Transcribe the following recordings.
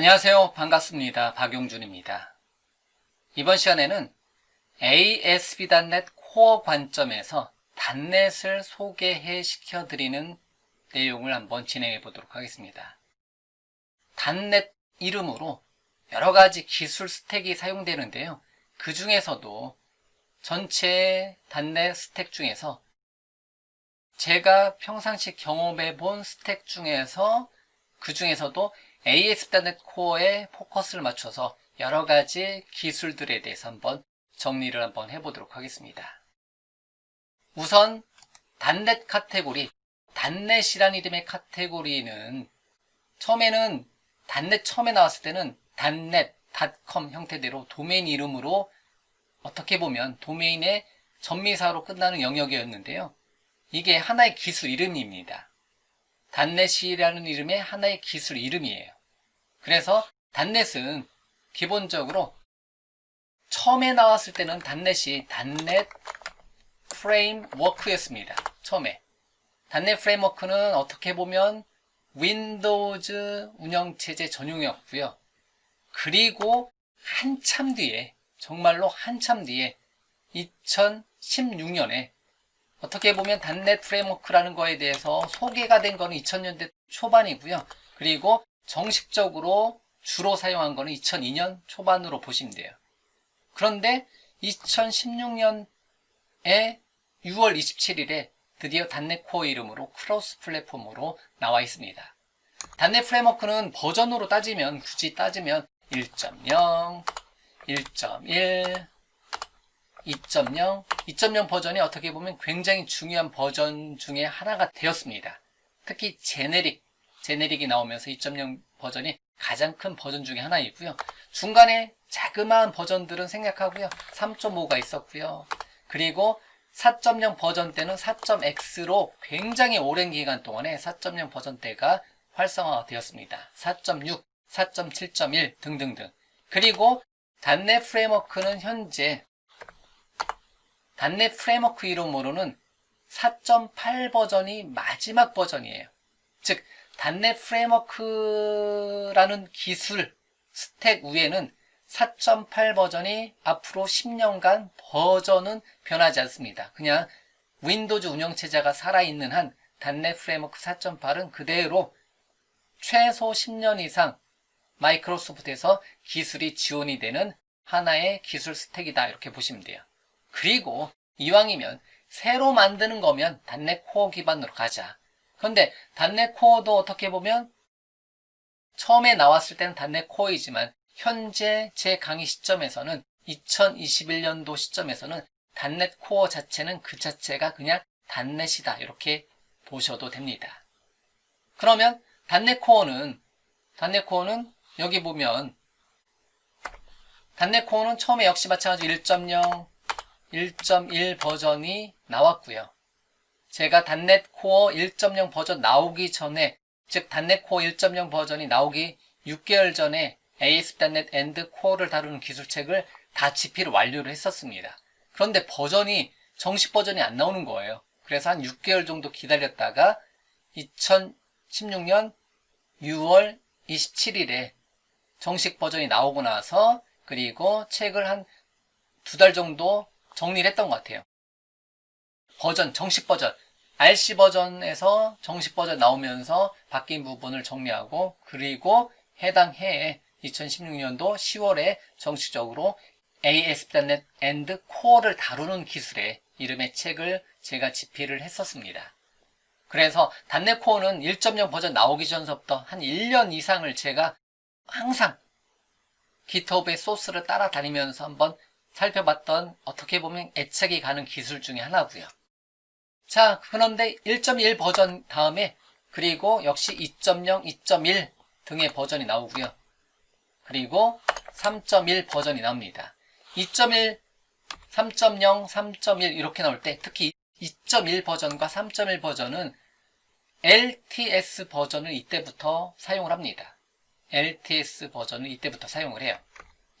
안녕하세요. 반갑습니다. 박용준입니다. 이번 시간에는 ASP.NET 코어 관점에서 단넷을 소개해 시켜드리는 내용을 한번 진행해 보도록 하겠습니다. 단넷 이름으로 여러 가지 기술 스택이 사용되는데요. 그 중에서도 전체 단넷 스택 중에서 제가 평상시 경험해 본 스택 중에서 그 중에서도 ASP.NET 코어에 포커스를 맞춰서 여러 가지 기술들에 대해서 한번 정리를 한번 해보도록 하겠습니다. 우선 단넷 카테고리, 단넷이란 이름의 카테고리는 처음에는 단넷 처음에 나왔을 때는 단넷, 닷컴 형태대로 도메인 이름으로 어떻게 보면 도메인의 전미사로 끝나는 영역이었는데요. 이게 하나의 기술 이름입니다. 단넷이라는 이름의 하나의 기술 이름이에요. 그래서 단넷은 기본적으로 처음에 나왔을 때는 단넷이 단넷 프레임워크였습니다. 처음에. 단넷 프레임워크는 어떻게 보면 윈도우즈 운영체제 전용이었고요. 그리고 한참 뒤에, 정말로 한참 뒤에 2016년에 어떻게 보면 단넷 프레임워크라는 거에 대해서 소개가 된 거는 2000년대 초반이고요. 그리고 정식적으로 주로 사용한 거는 2002년 초반으로 보시면 돼요. 그런데 2016년에 6월 27일에 드디어 단넷 코어 이름으로 크로스 플랫폼으로 나와 있습니다. 단넷 프레임워크는 버전으로 따지면 굳이 따지면 1.0, 1.1, 2.0, 2.0 버전이 어떻게 보면 굉장히 중요한 버전 중에 하나가 되었습니다. 특히 제네릭, 제네릭이 나오면서 2.0 버전이 가장 큰 버전 중에 하나이고요. 중간에 자그마한 버전들은 생략하고요. 3.5가 있었고요. 그리고 4.0 버전 때는 4.x로 굉장히 오랜 기간 동안에 4.0 버전 때가 활성화가 되었습니다. 4.6, 4.7.1 등등등. 그리고 단넷 프레임워크는 현재 단넷 프레임워크 이름으로는 4.8 버전이 마지막 버전이에요. 즉, 단넷 프레임워크라는 기술 스택 위에는 4.8 버전이 앞으로 10년간 버전은 변하지 않습니다. 그냥 윈도우즈 운영체제가 살아있는 한 단넷 프레임워크 4.8은 그대로 최소 10년 이상 마이크로소프트에서 기술이 지원이 되는 하나의 기술 스택이다 이렇게 보시면 돼요. 그리고 이왕이면 새로 만드는 거면 단넷 코어 기반으로 가자. 그런데 단넷 코어도 어떻게 보면 처음에 나왔을 때는 단넷 코어이지만 현재 제 강의 시점에서는 2021년도 시점에서는 단넷 코어 자체는 그 자체가 그냥 단넷이다 이렇게 보셔도 됩니다. 그러면 단넷 코어는 단넷 코어는 여기 보면 단넷 코어는 처음에 역시 마찬가지로 1.0 1.1 버전이 나왔고요. 제가 단넷 코어 1.0 버전 나오기 전에 즉 단넷 코어 1.0 버전이 나오기 6개월 전에 ASP.NET End 코어를 다루는 기술책을 다 집필 완료를 했었습니다. 그런데 버전이 정식 버전이 안 나오는 거예요. 그래서 한 6개월 정도 기다렸다가 2016년 6월 27일에 정식 버전이 나오고 나서 그리고 책을 한 두 달 정도 정리를 했던 것 같아요. 버전, 정식 버전, RC 버전에서 정식 버전 나오면서 바뀐 부분을 정리하고 그리고 해당 해에 2016년도 10월에 정식적으로 ASP.NET End Core를 다루는 기술의 이름의 책을 제가 집필을 했었습니다. 그래서 단넷 코어는 1.0 버전 나오기 전서부터 한 1년 이상을 제가 항상 GitHub의 소스를 따라다니면서 한번 살펴봤던 어떻게 보면 애착이 가는 기술 중에 하나고요. 자, 그런데 1.1 버전 다음에 그리고 역시 2.0, 2.1 등의 버전이 나오고요. 그리고 3.1 버전이 나옵니다. 2.1, 3.0, 3.1 이렇게 나올 때 특히 2.1 버전과 3.1 버전은 LTS 버전을 이때부터 사용을 합니다. LTS 버전을 이때부터 사용을 해요.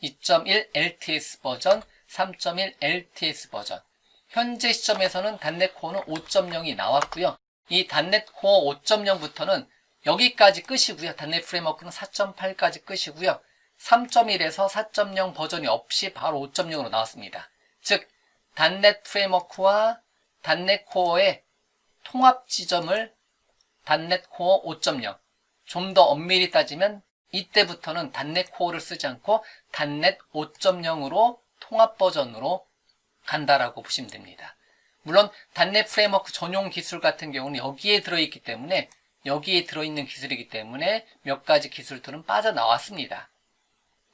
2.1 LTS 버전, 3.1 LTS 버전. 현재 시점에서는 단넷 코어는 5.0이 나왔고요. 이 단넷 코어 5.0부터는 여기까지 끝이고요. 단넷 프레임워크는 4.8까지 끝이고요. 3.1에서 4.0 버전이 없이 바로 5.0으로 나왔습니다. 즉 단넷 프레임워크와 단넷 코어의 통합 지점을 단넷 코어 5.0. 좀 더 엄밀히 따지면 이때부터는 단넷 코어를 쓰지 않고 단넷 5.0으로 통합 버전으로 간다라고 보시면 됩니다. 물론 단넷 프레임워크 전용 기술 같은 경우는 여기에 들어있기 때문에 여기에 들어있는 기술이기 때문에 몇 가지 기술들은 빠져나왔습니다.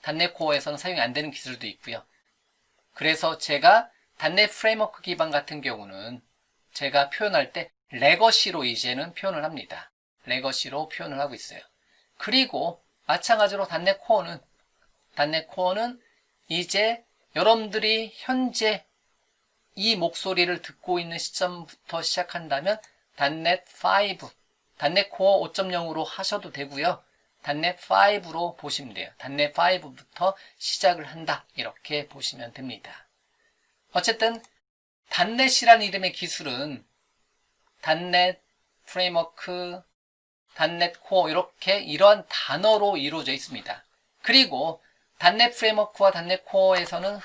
단넷 코어에서는 사용이 안 되는 기술도 있고요. 그래서 제가 단넷 프레임워크 기반 같은 경우는 제가 표현할 때 레거시로 이제는 표현을 합니다. 레거시로 표현을 하고 있어요. 그리고 마찬가지로 단넷 코어는 단넷 코어는 이제 여러분들이 현재 이 목소리를 듣고 있는 시점부터 시작한다면 단넷 5, 단넷 코어 5.0으로 하셔도 되고요. 단넷 5로 보시면 돼요. 단넷 5부터 시작을 한다. 이렇게 보시면 됩니다. 어쨌든 단넷이라는 이름의 기술은 단넷 프레임워크, 단넷 코어 이렇게 이러한 단어로 이루어져 있습니다. 그리고 단넷 프레임워크와 단넷 코어에서는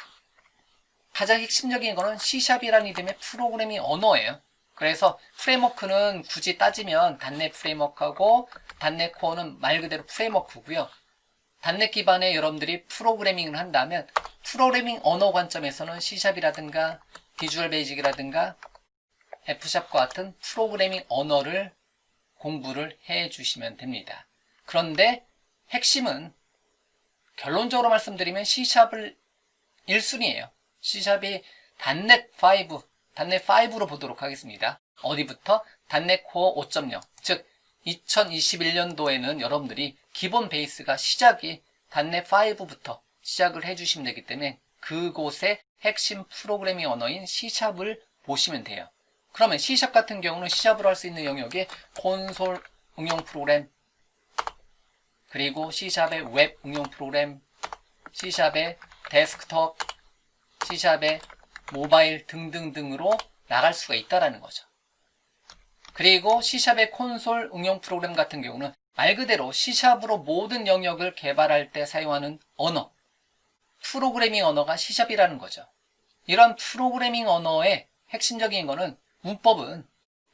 가장 핵심적인 거는 C샵이라는 이름의 프로그래밍 언어예요. 그래서 프레임워크는 굳이 따지면 단넷 프레임워크하고 단넷 코어는 말 그대로 프레임워크고요. 단넷 기반의 여러분들이 프로그래밍을 한다면 프로그래밍 언어 관점에서는 C샵이라든가 비주얼 베이직이라든가 F샵과 같은 프로그래밍 언어를 공부를 해 주시면 됩니다. 그런데 핵심은 결론적으로 말씀드리면 C샵을 1순위예요. C샵이 단넷 5, 단넷 5로 보도록 하겠습니다. 어디부터? 단넷 코어 5.0. 즉 2021년도에는 여러분들이 기본 베이스가 시작이 단넷 5부터 시작을 해주시면 되기 때문에 그곳의 핵심 프로그래밍 언어인 C샵을 보시면 돼요. 그러면 C샵 같은 경우는 C샵으로 할 수 있는 영역이 콘솔 응용 프로그램, 그리고 C샵의 웹 응용 프로그램, C샵의 데스크톱, C샵의 모바일 등등등으로 나갈 수가 있다라는 거죠. 그리고 C샵의 콘솔 응용 프로그램 같은 경우는 말 그대로 C샵으로 모든 영역을 개발할 때 사용하는 언어, 프로그래밍 언어가 C샵이라는 거죠. 이런 프로그래밍 언어의 핵심적인 거는 문법은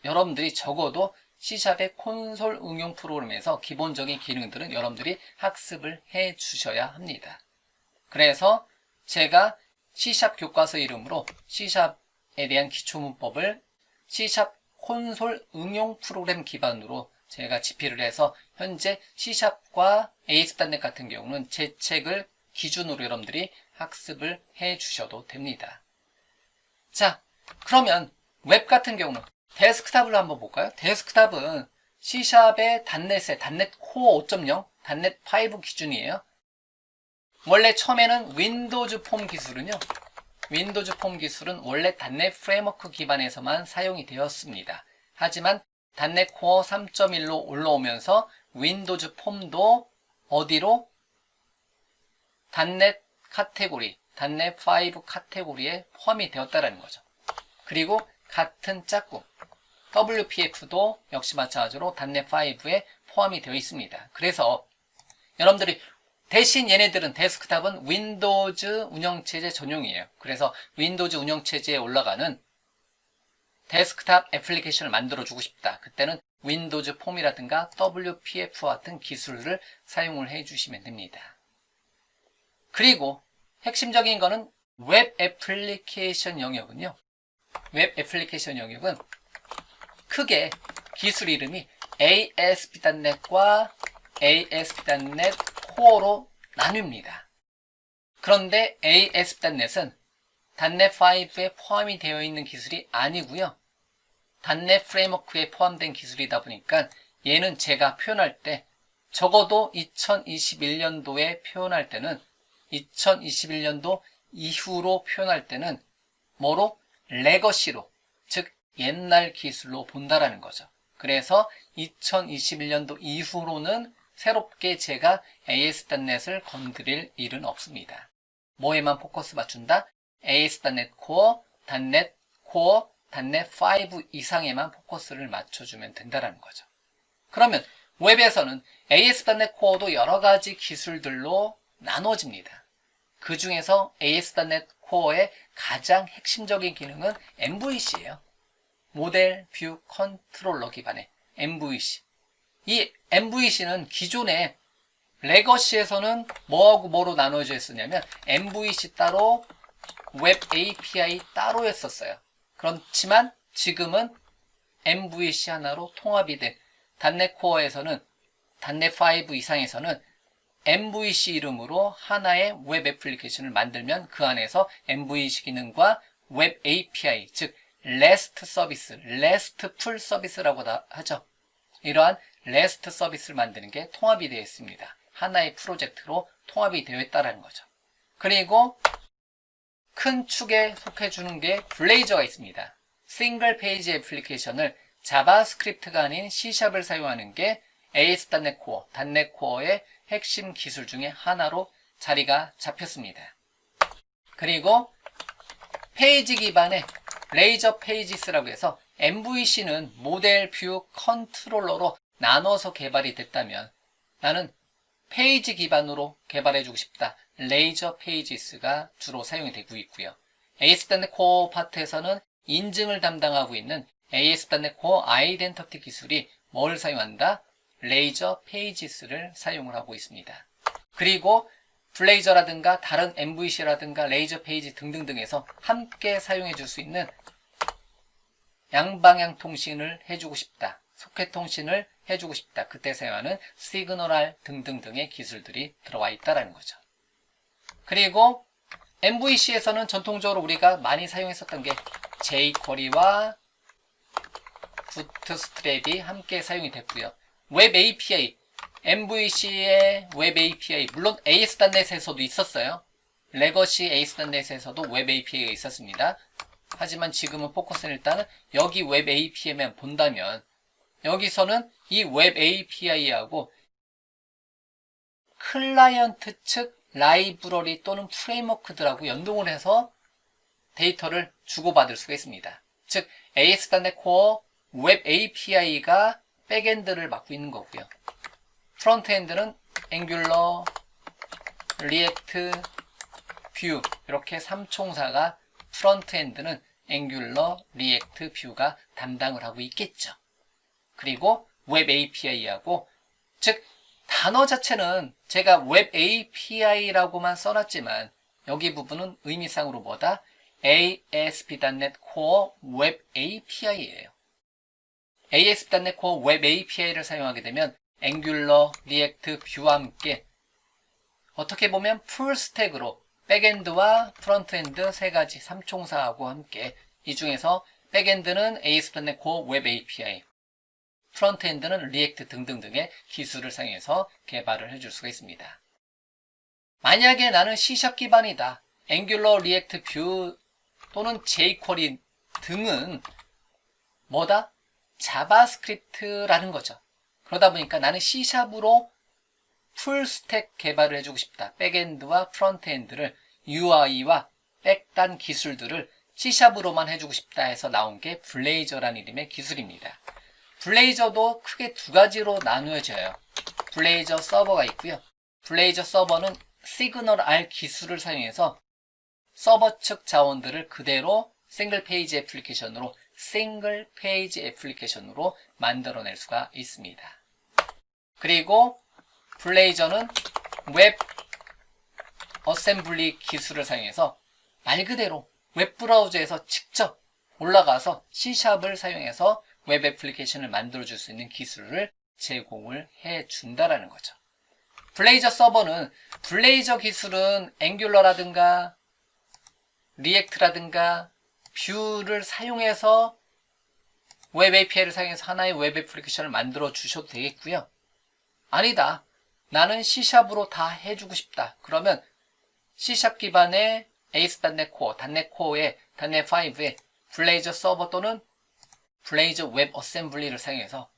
여러분들이 적어도 C샵의 콘솔 응용 프로그램에서 기본적인 기능들은 여러분들이 학습을 해 주셔야 합니다. 그래서 제가 C샵 교과서 이름으로 C샵에 대한 기초 문법을 C샵 콘솔 응용 프로그램 기반으로 제가 집필을 해서 현재 C샵과 AS단넷 같은 경우는 제 책을 기준으로 여러분들이 학습을 해 주셔도 됩니다. 자, 그러면 웹 같은 경우는 데스크탑을 한번 볼까요? 데스크탑은 C샵의 단넷의 단넷 코어 5.0, 단넷 5 기준이에요. 원래 처음에는 윈도우즈 폼 기술은요. 윈도우즈 폼 기술은 원래 단넷 프레임워크 기반에서만 사용이 되었습니다. 하지만 단넷 코어 3.1로 올라오면서 윈도우즈 폼도 어디로? 단넷 카테고리, 단넷 5 카테고리에 포함이 되었다라는 거죠. 그리고 같은 짝꿍 WPF도 역시 마찬가지로 단넷 5에 포함이 되어 있습니다. 그래서 여러분들이 대신 얘네들은 데스크탑은 윈도우즈 운영체제 전용이에요. 그래서 윈도우즈 운영체제에 올라가는 데스크탑 애플리케이션을 만들어주고 싶다. 그때는 윈도우즈 폼이라든가 WPF 같은 기술을 사용을 해주시면 됩니다. 그리고 핵심적인 거는 웹 애플리케이션 영역은요. 웹 애플리케이션 영역은 크게 기술 이름이 ASP.NET과 ASP.NET 코어로 나뉩니다. 그런데 ASP.NET은 단넷 5에 포함이 되어 있는 기술이 아니고요. 단넷 프레임워크에 포함된 기술이다 보니까 얘는 제가 표현할 때 적어도 2021년도에 표현할 때는 2021년도 이후로 표현할 때는 뭐로? 레거시로, 즉 옛날 기술로 본다라는 거죠. 그래서 2021년도 이후로는 새롭게 제가 AS.NET을 건드릴 일은 없습니다. 뭐에만 포커스 맞춘다? AS.NET 코어, .NET 코어, .NET 5 이상에만 포커스를 맞춰주면 된다라는 거죠. 그러면 웹에서는 AS.NET 코어도 여러 가지 기술들로 나눠집니다. 그 중에서 AS.NET 코어의 가장 핵심적인 기능은 MVC예요. 모델 뷰 컨트롤러 기반의 MVC. 이 MVC는 기존에 레거시에서는 뭐하고 뭐로 나눠져 있었냐면 MVC 따로 웹 API 따로 했었어요. 그렇지만 지금은 MVC 하나로 통합이 된 단넷 코어에서는 단넷 5 이상에서는 MVC 이름으로 하나의 웹 애플리케이션을 만들면 그 안에서 MVC 기능과 웹 API, 즉 REST 서비스, REST 풀 서비스라고 하죠. 이러한 REST 서비스를 만드는 게 통합이 되어 있습니다. 하나의 프로젝트로 통합이 되어 있다는 거죠. 그리고 큰 축에 속해 주는 게 블레이저가 있습니다. 싱글 페이지 애플리케이션을 자바스크립트가 아닌 C샵을 사용하는 게 AS.NET 코어, 단넷 코어의 핵심 기술 중에 하나로 자리가 잡혔습니다. 그리고 페이지 기반의 레이저 페이지스라고 해서 MVC는 모델 뷰 컨트롤러로 나눠서 개발이 됐다면 나는 페이지 기반으로 개발해주고 싶다. 레이저 페이지스가 주로 사용이 되고 있고요. AS.NET 코어 파트에서는 인증을 담당하고 있는 AS.NET 코어 아이덴티티 기술이 뭘 사용한다? 레이저 페이지스를 사용을 하고 있습니다. 그리고 블레이저라든가 다른 MVC라든가 레이저 페이지 등등등에서 함께 사용해 줄 수 있는 양방향 통신을 해주고 싶다. 소켓 통신을 해주고 싶다. 그때 사용하는 시그널 등등등의 기술들이 들어와 있다는 거죠. 그리고 MVC에서는 전통적으로 우리가 많이 사용했었던 게 jQuery와 부트스트랩이 함께 사용이 됐고요. 웹 API, MVC의 웹 API, 물론 AS.NET에서도 있었어요. 레거시 AS.NET에서도 웹 API가 있었습니다. 하지만 지금은 포커스는 일단은 여기 웹 API만 본다면 여기서는 이 웹 API하고 클라이언트 측 라이브러리 또는 프레임워크들하고 연동을 해서 데이터를 주고받을 수가 있습니다. 즉 AS.NET Core 웹 API가 백엔드를 맡고 있는 거고요. 프론트엔드는 앵귤러, 리액트, 뷰 이렇게 3총사가 프론트엔드는 앵귤러, 리액트, 뷰가 담당을 하고 있겠죠. 그리고 웹 API하고 즉 단어 자체는 제가 웹 API라고만 써놨지만 여기 부분은 의미상으로 뭐다? ASP.NET Core Web API예요. ASP.NET Core Web API를 사용하게 되면 Angular, React, Vue와 함께 어떻게 보면 풀스택으로 백엔드와 프론트엔드 세 가지 삼총사하고 함께 이 중에서 백엔드는 ASP.NET Core Web API, 프론트엔드는 리액트 등등등의 기술을 사용해서 개발을 해줄 수가 있습니다. 만약에 나는 C샵 기반이다. Angular, React, Vue 또는 jQuery 등은 뭐다? 자바스크립트라는 거죠. 그러다 보니까 나는 C샵으로 풀스택 개발을 해주고 싶다. 백엔드와 프론트엔드를 UI와 백단 기술들을 C샵으로만 해주고 싶다 해서 나온 게 블레이저라는 이름의 기술입니다. 블레이저도 크게 두 가지로 나누어져요. 블레이저 서버가 있고요. 블레이저 서버는 시그널 R 기술을 사용해서 서버 측 자원들을 그대로 싱글 페이지 애플리케이션으로 싱글 페이지 애플리케이션으로 만들어낼 수가 있습니다. 그리고 블레이저는 웹 어셈블리 기술을 사용해서 말 그대로 웹 브라우저에서 직접 올라가서 C샵을 사용해서 웹 애플리케이션을 만들어줄 수 있는 기술을 제공을 해 준다라는 거죠. 블레이저 서버는 블레이저 기술은 앵귤러라든가 리액트라든가 뷰를 사용해서 웹 API를 사용해서 하나의 웹 애플리케이션을 만들어 주셔도 되겠고요. 아니다. 나는 C샵으로 다 해주고 싶다. 그러면 C샵 기반의 AS.NET Core, .NET Core의 .NET 5의 블레이저 서버 또는 블레이저 웹 어셈블리를 사용해서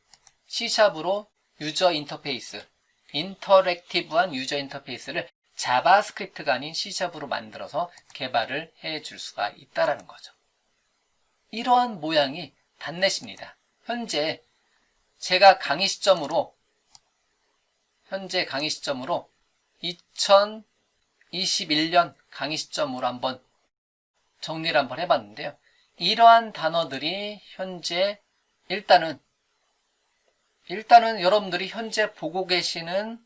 C샵으로 유저 인터페이스, 인터랙티브한 유저 인터페이스를 자바스크립트가 아닌 C샵으로 만들어서 개발을 해 줄 수가 있다라는 거죠. 이러한 모양이 단넷입니다. 현재 제가 강의 시점으로 현재 강의 시점으로 2021년 강의 시점으로 한번 정리를 한번 해봤는데요. 이러한 단어들이 현재 일단은 일단은 여러분들이 현재 보고 계시는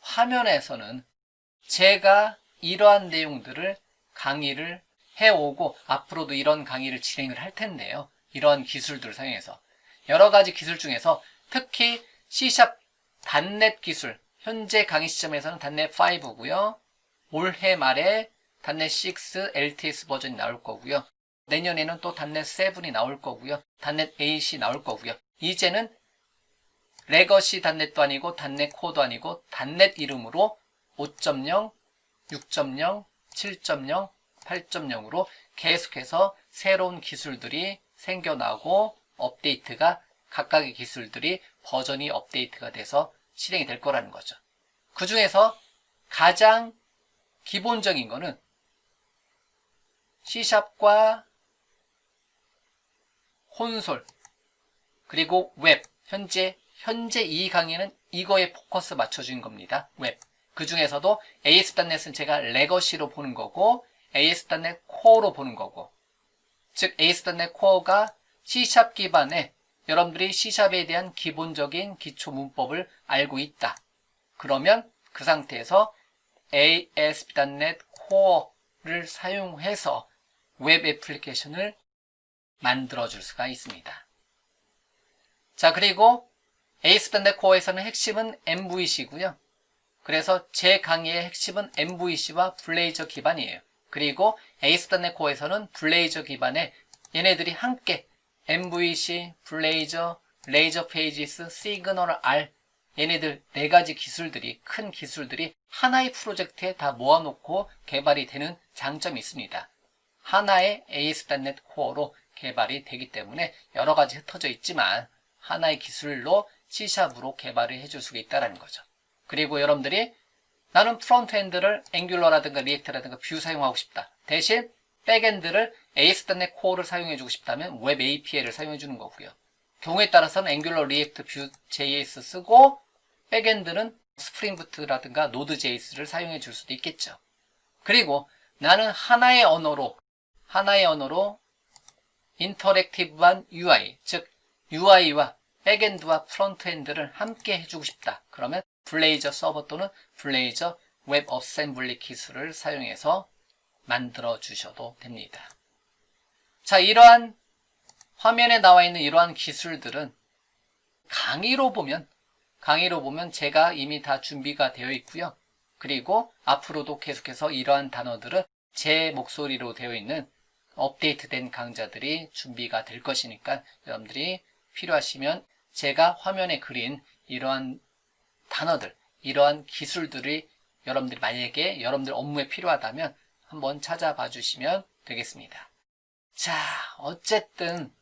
화면에서는 제가 이러한 내용들을 강의를 해오고 앞으로도 이런 강의를 진행을 할 텐데요. 이러한 기술들을 사용해서 여러 가지 기술 중에서 특히 C샵 단넷 기술 현재 강의 시점에서는 단넷 5고요. 올해 말에 단넷 6 LTS 버전이 나올 거고요. 내년에는 또 단넷 7이 나올 거고요. 단넷 8이 나올 거고요. 이제는 레거시 단넷도 아니고 단넷 코도 아니고 단넷 이름으로 5.0, 6.0, 7.0, 8.0으로 계속해서 새로운 기술들이 생겨나고 업데이트가 각각의 기술들이 버전이 업데이트가 돼서 실행이 될 거라는 거죠. 그 중에서 가장 기본적인 거는 C샵과 콘솔 그리고 웹 현재 현재 이 강의는 이거에 포커스 맞춰준 겁니다. 웹. 그 중에서도 AS.NET은 제가 레거시로 보는 거고 AS.NET 코어로 보는 거고 즉 AS.NET 코어가 C샵 기반의 여러분들이 C샵에 대한 기본적인 기초 문법을 알고 있다. 그러면 그 상태에서 ASP.NET 코어를 사용해서 웹 애플리케이션을 만들어 줄 수가 있습니다. 자, 그리고 ASP.NET 코어에서는 핵심은 MVC고요. 그래서 제 강의의 핵심은 MVC와 블레이저 기반이에요. 그리고 ASP.NET 코어에서는 블레이저 기반의 얘네들이 함께 MVC, 블레이저, 레이저 페이지스, 시그널 R 얘네들 네 가지 기술들이 큰 기술들이 하나의 프로젝트에 다 모아놓고 개발이 되는 장점이 있습니다. 하나의 ASP.NET 코어로 개발이 되기 때문에 여러 가지 흩어져 있지만 하나의 기술로 C샵으로 개발을 해줄 수가 있다는 거죠. 그리고 여러분들이 나는 프론트엔드를 앵귤러라든가 리액트라든가 뷰 사용하고 싶다. 대신 백엔드를 AS.NET 코어를 사용해주고 싶다면 웹 API를 사용해주는 거고요. 경우에 따라서는 앵귤러, 리액트, 뷰, JS 쓰고 백엔드는 스프링부트라든가 노드.js를 사용해 줄 수도 있겠죠. 그리고 나는 하나의 언어로 하나의 언어로 인터랙티브한 UI, 즉 UI와 백엔드와 프론트엔드를 함께 해주고 싶다. 그러면 블레이저 서버 또는 블레이저 웹 어셈블리 기술을 사용해서 만들어 주셔도 됩니다. 자, 이러한 화면에 나와 있는 이러한 기술들은 강의로 보면 강의로 보면 제가 이미 다 준비가 되어 있고요. 그리고 앞으로도 계속해서 이러한 단어들은 제 목소리로 되어 있는 업데이트된 강좌들이 준비가 될 것이니까 여러분들이 필요하시면 제가 화면에 그린 이러한 단어들, 이러한 기술들이 여러분들이 만약에 여러분들 업무에 필요하다면 한번 찾아봐 주시면 되겠습니다. 자, 어쨌든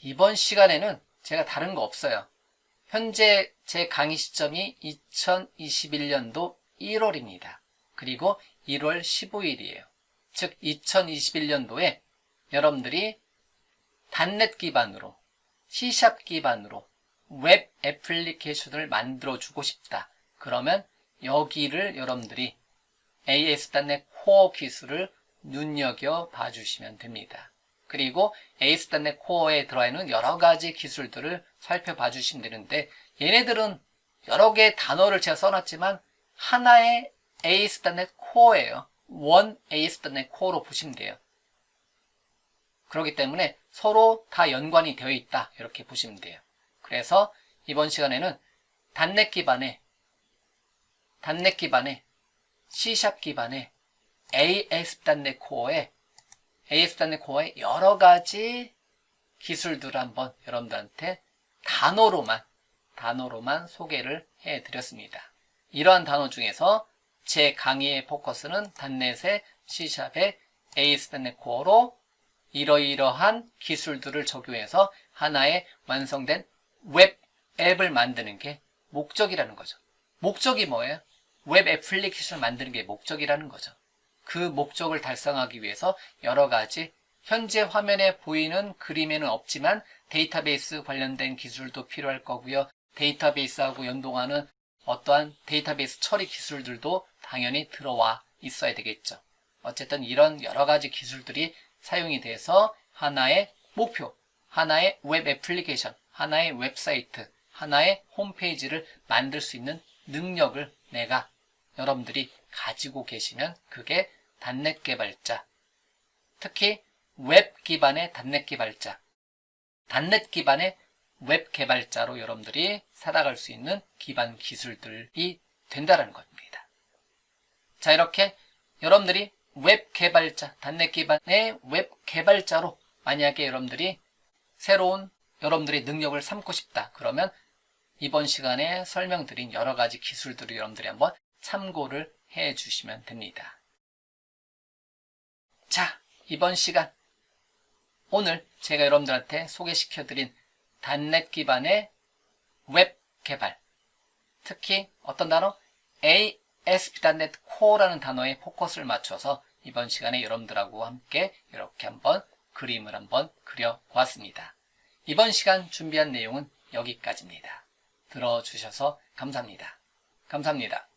이번 시간에는 제가 다른 거 없어요. 현재 제 강의 시점이 2021년도 1월입니다. 그리고 1월 15일이에요. 즉 2021년도에 여러분들이 단넷 기반으로 C샵 기반으로 웹 애플리케이션을 만들어 주고 싶다. 그러면 여기를 여러분들이 AS.NET 코어 기술을 눈여겨 봐주시면 됩니다. 그리고 AS.NET 코어에 들어가 있는 여러 가지 기술들을 살펴봐 주시면 되는데 얘네들은 여러 개의 단어를 제가 써놨지만 하나의 AS.NET 코어예요. 원 AS.NET 코어로 보시면 돼요. 그렇기 때문에 서로 다 연관이 되어 있다. 이렇게 보시면 돼요. 그래서 이번 시간에는 단넷 기반의 단넷 기반의 C샵 기반의 AS.NET 코어의 AS.NET 코어의 여러 가지 기술들을 한번 여러분들한테 단어로만 단어로만 소개를 해 드렸습니다. 이러한 단어 중에서 제 강의의 포커스는 단넷의 C샵의 AS.NET 코어로 이러이러한 기술들을 적용해서 하나의 완성된 웹 앱을 만드는 게 목적이라는 거죠. 목적이 뭐예요? 웹 애플리케이션을 만드는 게 목적이라는 거죠. 그 목적을 달성하기 위해서 여러 가지 현재 화면에 보이는 그림에는 없지만 데이터베이스 관련된 기술도 필요할 거고요. 데이터베이스하고 연동하는 어떠한 데이터베이스 처리 기술들도 당연히 들어와 있어야 되겠죠. 어쨌든 이런 여러 가지 기술들이 사용이 돼서 하나의 목표, 하나의 웹 애플리케이션, 하나의 웹사이트, 하나의 홈페이지를 만들 수 있는 능력을 내가 여러분들이 가지고 계시면 그게 단넷 개발자, 특히 웹 기반의 단넷 개발자, 단넷 기반의 웹 개발자로 여러분들이 살아갈 수 있는 기반 기술들이 된다는 겁니다. 자, 이렇게 여러분들이 웹 개발자, 단넷 기반의 웹 개발자로 만약에 여러분들이 새로운 여러분들의 능력을 삼고 싶다. 그러면 이번 시간에 설명드린 여러 가지 기술들을 여러분들이 한번 참고를 해 주시면 됩니다. 자, 이번 시간 오늘 제가 여러분들한테 소개시켜 드린 단넷 기반의 웹 개발 특히 어떤 단어? ASP.NET Core라는 단어에 포커스를 맞춰서 이번 시간에 여러분들하고 함께 이렇게 한번 그림을 한번 그려보았습니다. 이번 시간 준비한 내용은 여기까지입니다. 들어주셔서 감사합니다. 감사합니다.